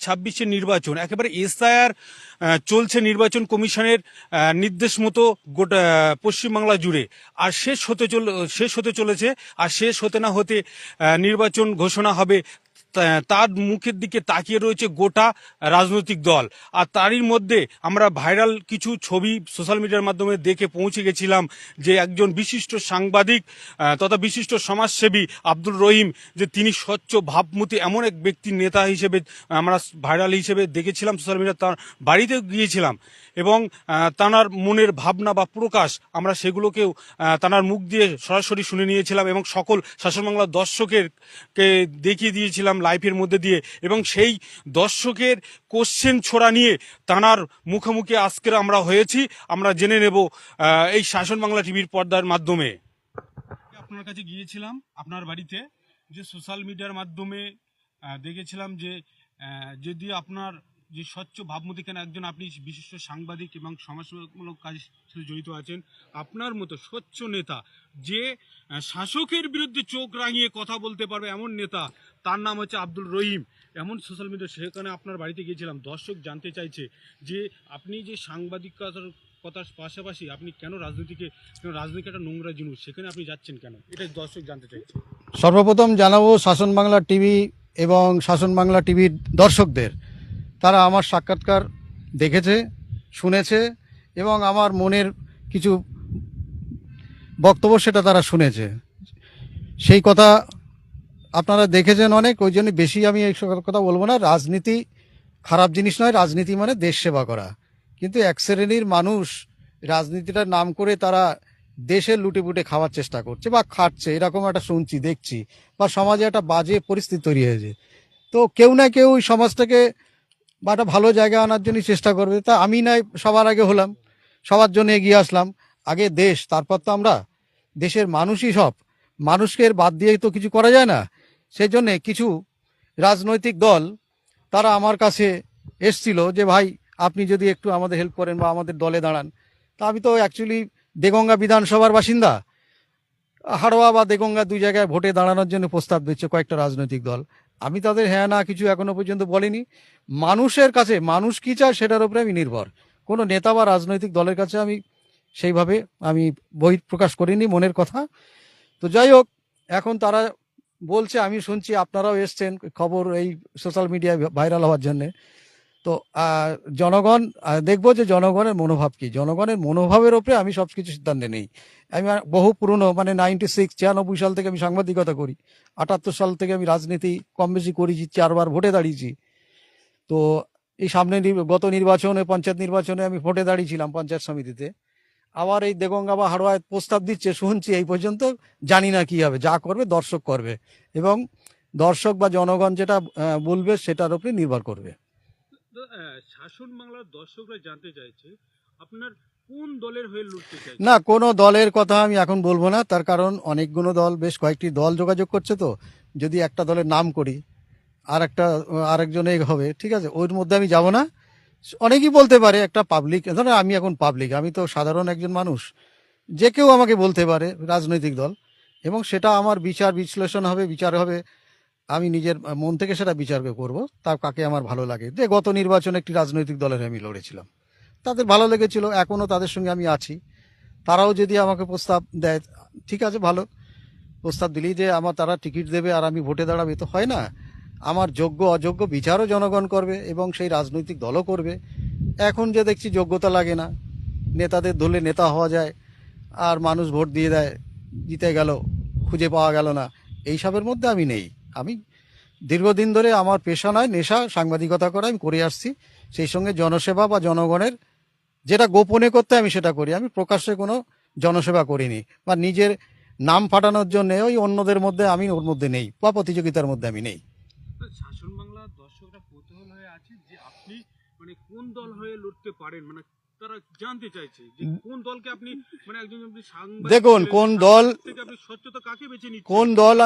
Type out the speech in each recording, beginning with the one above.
ছাব্বিশে নির্বাচন, একেবারে এসআইআর চলছে নির্বাচন কমিশনের নির্দেশ মতো গোটা পশ্চিমবাংলা জুড়ে। আর শেষ হতে চল, শেষ হতে চলেছে, আর শেষ হতে না হতে নির্বাচন ঘোষণা হবে তার মুখের দিকে তাকিয়ে রয়েছে গোটা রাজনৈতিক দল। আর তারই মধ্যে আমরা ভাইরাল কিছু ছবি সোশ্যাল মিডিয়ার মাধ্যমে দেখে পৌঁছে গেছিলাম যে একজন বিশিষ্ট সাংবাদিক তথা বিশিষ্ট সমাজসেবী আব্দুল রহিম, যে তিনি স্বচ্ছ ভাবমূর্তি এমন এক ব্যক্তি নেতা হিসেবে আমরা ভাইরাল হিসেবে দেখেছিলাম সোশ্যাল মিডিয়া, তার বাড়িতে গিয়েছিলাম। এবং তানার মনের ভাবনা বা প্রকাশ আমরা সেগুলোকেও তানার মুখ দিয়ে সরাসরি শুনে নিয়েছিলাম এবং সকল শাসন বাংলার দর্শকের কে দেখিয়ে দিয়েছিলাম লাইফের মধ্যে দিয়ে এবং সেই দর্শকের কোশ্চেন ছোড়া নিয়ে তানার মুখোমুখি আজকের আমরা হয়েছি। আমরা জেনে নেব এই শাসন বাংলা টিভির পর্দার মাধ্যমে। আপনার কাছে গিয়েছিলাম আপনার বাড়িতে, যে সোশ্যাল মিডিয়ার মাধ্যমে দেখেছিলাম যে যদি আপনার যে স্বচ্ছ ভাবমূর্তি কেন একজন আপনি বিশিষ্ট সাংবাদিক এবং সমাজমূলক কাজের সাথে জড়িত আছেন, আপনার মতো স্বচ্ছ নেতা যে শাসকের বিরুদ্ধে চোখ রাঙিয়ে কথা বলতে পারবে এমন নেতা, তার নাম হচ্ছে আব্দুল রহিম। এমন সোশ্যাল মিডিয়া সেখানে আপনার বাড়িতে গিয়েছিলাম, দর্শক জানতে চাইছে যে, আপনি যে সাংবাদিকতার কথার পাশাপাশি আপনি কেন রাজনীতিকে রাজনীতি একটা নোংরা জিনিস, সেখানে আপনি যাচ্ছেন কেন? এটা দর্শক জানতে চাইছে। সর্বপ্রথম জানাব শাসন বাংলা টিভি এবং শাসন বাংলা টিভির দর্শকদের তারা আমার সাক্ষাৎকার দেখেছে, শুনেছে এবং আমার মনের কিছু বক্তব্য সেটা তারা শুনেছে। সেই কথা আপনারা দেখেছেন অনেক, ওই জন্য বেশি আমি এই কথা বলব না। রাজনীতি খারাপ জিনিস নয়, রাজনীতি মানে দেশ সেবা করা। কিন্তু এক শ্রেণির মানুষ রাজনীতিটার নাম করে তারা দেশের লুটে পুটে খাওয়ার চেষ্টা করছে বা খাচ্ছে এরকম একটা শুনছি, দেখছি বা সমাজে একটা বাজে পরিস্থিতি তৈরি হয়েছে। তো কেউ না কেউ ওই সমাজটাকে বা একটা ভালো জায়গায় আনার জন্য চেষ্টা করবে। তা আমি নাই, সবার আগে হলাম, সবার জন্য এগিয়ে আসলাম। আগে দেশ, তারপর তো আমরা। দেশের মানুষই সব। মানুষকে বাদ দিয়ে তো কিছু করা যায় না। সেই জন্যে কিছু রাজনৈতিক দল, তারা আমার কাছে এসছিল যে, ভাই, আপনি যদি একটু আমাদের হেল্প করেন বা আমাদের দলে দাঁড়ান। তা আমি তো অ্যাকচুয়ালি দেগঙ্গা বিধানসভার বাসিন্দা। হাড়োয়া বা দেগঙ্গা দুই জায়গায় ভোটে দাঁড়ানোর জন্য প্রস্তাব দিচ্ছে কয়েকটা রাজনৈতিক দল। আমি তাদের হ্যাঁ না কিছু এখনও পর্যন্ত বলিনি। মানুষের কাছে, মানুষ কি চায় সেটার উপরে আমি নির্ভর। কোনো নেতা বা রাজনৈতিক দলের কাছে আমি সেইভাবে আমি বই প্রকাশ করিনি, মনের কথা। তো যাই হোক, এখন তারা বলছে, আমি শুনছি, আপনারাও এসছেন, খবর এই সোশ্যাল মিডিয়ায় ভাইরাল হওয়ার জন্যে। তো জনগণ দেখব যে জনগণের মনোভাব কি। জনগণের মনোভাবের ওপরে আমি সব কিছু সিদ্ধান্তে নেই। আমি বহু পুরনো মানে নাইনটি সিক্স ছিয়ানব্বই সাল থেকে আমি সাংবাদিকতা করি। আটাত্তর সাল থেকে আমি রাজনীতি কম বেশি করেছি, চারবার ভোটে দাঁড়িয়েছি। তো, এই সামনে গত নির্বাচনে, পঞ্চায়েত নির্বাচনে আমি ভোটে দাঁড়িয়েছিলাম পঞ্চায়েত সমিতিতে। আবার এই দেগঙ্গা বা হাড়োয়ায় প্রস্তাব দিচ্ছে, শুনছি, এই পর্যন্ত জানি না কি হবে, যা করবে দর্শক করবে। এবং দর্শক বা জনগণ যেটা বলবে সেটার উপরে নির্ভর করবে। শাসন বাংলার দর্শকরা জানতে চাইছে, আপনার কোন দলের না, কোনো দলের কথা আমি এখন বলব না। তার কারণ অনেকগুলো দল, বেশ কয়েকটি দল যোগাযোগ করছে তো। যদি একটা দলের নাম করি, আর একটা, আরেকজন হবে, ঠিক আছে? ওর মধ্যে আমি যাব না। অনেকেই বলতে পারে, একটা পাবলিক ধরো আমি এখন পাবলিক আমি তো সাধারণ একজন মানুষ। যে কেউ আমাকে বলতে পারে, রাজনৈতিক দল। এবং সেটা আমার বিচার বিশ্লেষণ হবে, বিচার হবে। আমি নিজের মন থেকে সেটা বিচার করব তা কাকে আমার ভালো লাগে। যে গত নির্বাচনে একটি রাজনৈতিক দলের আমি লড়েছিলাম। তাদের ভালো লেগেছিল, এখনও তাদের সঙ্গে আমি আছি। তারাও যদি আমাকে প্রস্তাব দেয়, ঠিক আছে, ভালো। প্রস্তাব দিলেই যে আমার, তারা টিকিট দেবে আর আমি ভোটে দাঁড়াবে তো হয় না। আমার যোগ্য, অযোগ্য বিচারও জনগণ করবে এবং সেই রাজনৈতিক দলও করবে। এখন যে দেখছি যোগ্যতা লাগে না, নেতাদের ধরলে নেতা হওয়া যায়, আর মানুষ ভোট দিয়ে দেয়, জিতে গেল, খুঁজে পাওয়া গেল না, এইসবের মধ্যে আমি নেই। আমি দীর্ঘদিন ধরে আমার পেশা নয়, নেশা, সাংবাদিকতা করা আমি করে আসছি। সেই সঙ্গে জনসেবা বা জনগণের যেটা গোপনে করতে আমি সেটা করি। আমি প্রকাশ্যে কোনো জনসেবা করিনি বা নিজের নাম ফাটানোর জন্য ওই অন্যদের মধ্যে আমি ওর মধ্যে নেই বা প্রতিযোগিতার মধ্যে আমি নেই। শাসন বাংলার দর্শকরা কৌতূহল হয়ে আছে যে আপনি মানে কোন দল হয়ে লড়তে পারেন? মানে তারা জানতে চাইছে কোন দলকে আপনি মানে একজন দেখুন, কোন দল- কাকে বেছে কোন দল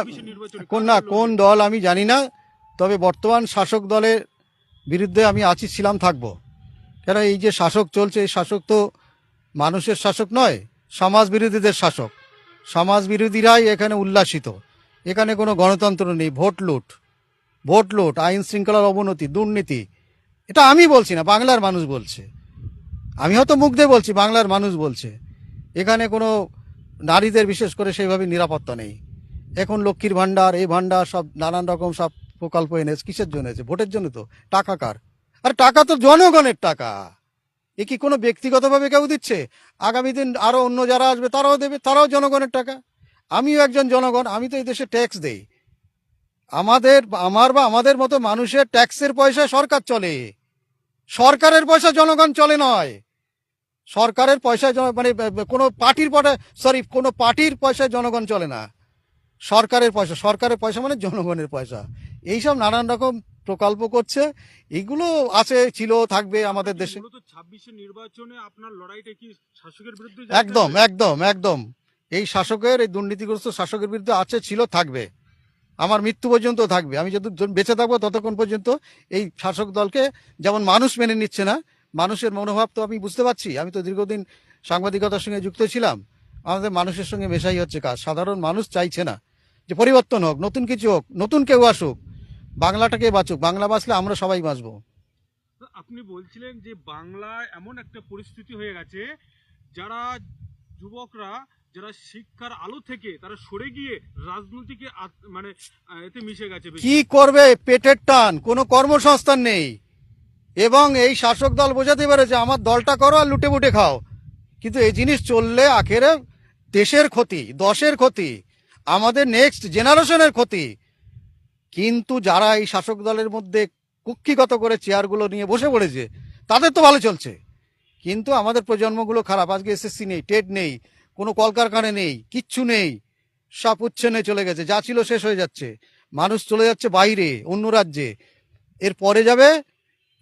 কোন না কোন দল আমি জানি না তবে বর্তমান শাসক দলের বিরুদ্ধে আমি আছি ছিলাম থাকব। কেন এই যে শাসক চলছে এই শাসক তো মানুষের শাসক নয় সমাজ বিরোধীদের শাসক। সমাজ বিরোধীরাই এখানে উল্লাসিত। এখানে কোনো গণতন্ত্র নেই ভোট লুট। ভোট লুট আইন শৃঙ্খলার অবনতি দুর্নীতি। এটা আমি বলছি না বাংলার মানুষ বলছে। আমি হয়তো মুখ দিয়ে বলছি, বাংলার মানুষ বলছে। এখানে কোনো নারীদের বিশেষ করে সেইভাবে নিরাপত্তা নেই। এখন লক্ষ্মীর ভাণ্ডার, এই ভাণ্ডার সব নানান রকম সব প্রকল্প এনেছে। কিসের জন্য এসেছে ভোটের জন্য তো। টাকা কার? আর টাকা তো জনগণের টাকা। এ কি কোনো ব্যক্তিগতভাবে কেউ দিচ্ছে? আগামী দিন আরও অন্য যারা আসবে, তারাও দেবে, তারাও জনগণের টাকা। আমিও একজন জনগণ, আমি তো এই দেশে ট্যাক্স দেই। আমাদের, আমার বা আমাদের মতো মানুষের ট্যাক্সের পয়সায় সরকার চলে। সরকারের পয়সা জনগণ চলে নয়। সরকারের পয়সায় মানে কোনো পার্টির পয়সা সরি কোনো পার্টির পয়সায় জনগণ চলে না। সরকারের পয়সা সরকারের পয়সা মানে জনগণের পয়সা। এইসব নানান রকম প্রকল্প করছে। এগুলো আছে ছিল থাকবে আমাদের দেশে। নির্বাচনে আপনার লড়াইটা কি শাসকের বিরুদ্ধে একদম একদম একদম। এই শাসকের এই দুর্নীতিগ্রস্ত শাসকের বিরুদ্ধে আছে ছিল থাকবে। আমার মৃত্যু পর্যন্ত থাকবে। আমি যত বেঁচে থাকব ততক্ষণ পর্যন্ত এই শাসক দলকে যেমন মানুষ মেনে নিচ্ছে না মানুষের মনোভাব তো আমি বুঝতে পারছি। আমি তো দীর্ঘদিন সাংবাদিকতার সঙ্গে যুক্ত ছিলাম। আমাদের মানুষের সঙ্গে মেশাই হচ্ছে কাজ। সাধারণ মানুষ চাইছে না যে পরিবর্তন হোক নতুন কিছু হোক নতুন কেউ আসুক বাংলাটাকে বাঁচুক। বাংলা বাঁচলে আমরা সবাই বাঁচবো। আপনি বলছিলেন যে বাংলায় এমন একটা পরিস্থিতি হয়ে গেছে যারা যুবকরা যারা শিক্ষার আলো থেকে তারা সরে গিয়ে রাজনীতিকে মানে এতে মিশে গেছে। কি করবে? পেটের টান। কোনো কর্মসংস্থান নেই। এবং এই শাসক দল বোঝাতে পেরেছে, আমার দলটা করো আর লুটে বুটে খাও। কিন্তু এই জিনিস চললে আখেরে দেশের ক্ষতি, দশের ক্ষতি, আমাদের নেক্সট জেনারেশনের ক্ষতি। কিন্তু যারা এই শাসক দলের মধ্যে কুক্ষিগত করে চেয়ারগুলো নিয়ে বসে পড়েছে, তাদের তো ভালো চলছে। কিন্তু আমাদের প্রজন্মগুলো খারাপ, আজকে এসএসসি নেই, টেট নেই, কোনো কলকারখানা নেই, কিচ্ছু নেই, সব উচ্ছেনে চলে গেছে, যা ছিল শেষ হয়ে যাচ্ছে। মানুষ চলে যাচ্ছে বাইরে, অন্য রাজ্যে। এর পরে যাবে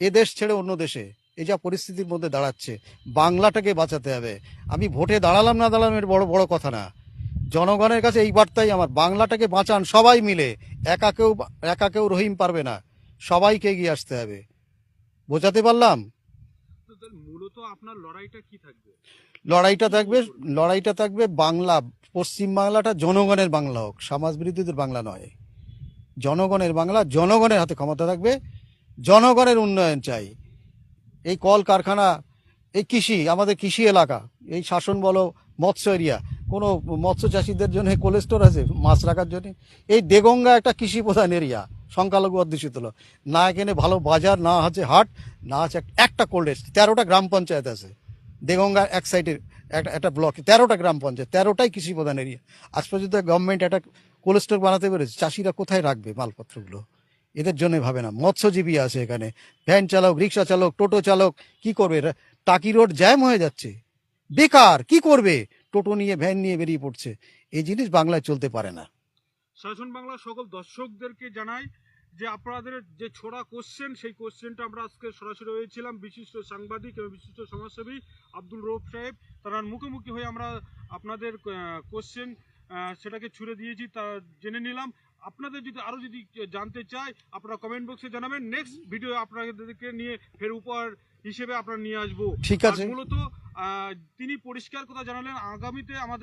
এ দেশ ছেড়ে অন্য দেশে। এই যা পরিস্থিতির মধ্যে দাঁড়াচ্ছে বাংলাটাকে বাঁচাতে হবে। আমি ভোটে দাঁড়ালাম না দাঁড়ালাম এর বড় বড় কথা না। জনগণের কাছে এই বার্তাই আমার বাংলাটাকে বাঁচান সবাই মিলে। একা কেউ একা কেউ রহিম পারবে না। সবাইকে এগিয়ে আসতে হবে। বোঝাতে পারলাম? মূলত আপনার লড়াইটা কি থাকবে? লড়াইটা থাকবে লড়াইটা থাকবে বাংলা পশ্চিম বাংলাটা জনগণের বাংলা হোক সমাজ বিরোধীদের বাংলা নয়। জনগণের বাংলা জনগণের হাতে ক্ষমতা থাকবে। জনগণের উন্নয়ন চাই। এই কল কারখানা এই কৃষি, আমাদের কৃষি এলাকা, এই শাসন বলো, মৎস্য এরিয়া, কোনো মৎস্য চাষিদের জন্য কোল্ড স্টোর আছে, মাছ রাখার জন্য। এই দেগঙ্গা একটা কৃষি প্রধান এরিয়া, সংখ্যালঘু অধ্যুষিত হলো না এখানে ভালো বাজার, না আছে হাট, না আছে এক- একটা কোল্ড স্টোর তেরোটা গ্রাম পঞ্চায়েত আছে। দেগঙ্গার এক সাইডের একটা একটা ব্লকে তেরোটা গ্রাম পঞ্চায়েত, তেরোটাই কৃষি প্রধান এরিয়া। আজ পর্যন্ত গভর্নমেন্ট একটা কোল্ড স্টোর বানাতে পেরেছে। চাষিরা কোথায় রাখবে মালপত্রগুলো? এদের জন্য ভাবে না। মৎস্যজীবী আছে এখানে। ভ্যান চালক, রিক্সা চালক, টোটো চালক, কি করবে? টাকি রোড জ্যাম হয়ে যাচ্ছে। বেকার, কি করবে? টোটো নিয়ে, ভ্যান নিয়ে বেরিয়ে পড়ছে। এই জিনিস বাংলায় চলতে পারে না। শাসন বাংলা সকল দর্শকদেরকে জানাই যে আপনাদের যে ছোড়া কোশ্চেন সেই কোশ্চেনটা আমরা আজকে সরাসরি হয়েছিলাম বিশিষ্ট সাংবাদিক এবং বিশিষ্ট সমাজসেবী আব্দুল রৌফ সাহেব। তার মুখোমুখি হয়ে আমরা আপনাদের কোশ্চেন সেটাকে ছুড়ে দিয়েছি। তা জেনে নিলাম। আপনাদের যদি আরও যদি জানতে চাই আপনারা কমেন্ট বক্সে জানাবেন নেক্সট ভিডিও আপনাদেরকে নিয়ে ফের উপহার হিসেবে আপনারা নিয়ে আসব ঠিক আছে। মূলত আহ, তিনি পরিষ্কার কথা জানালেন আগামীতে আমাদের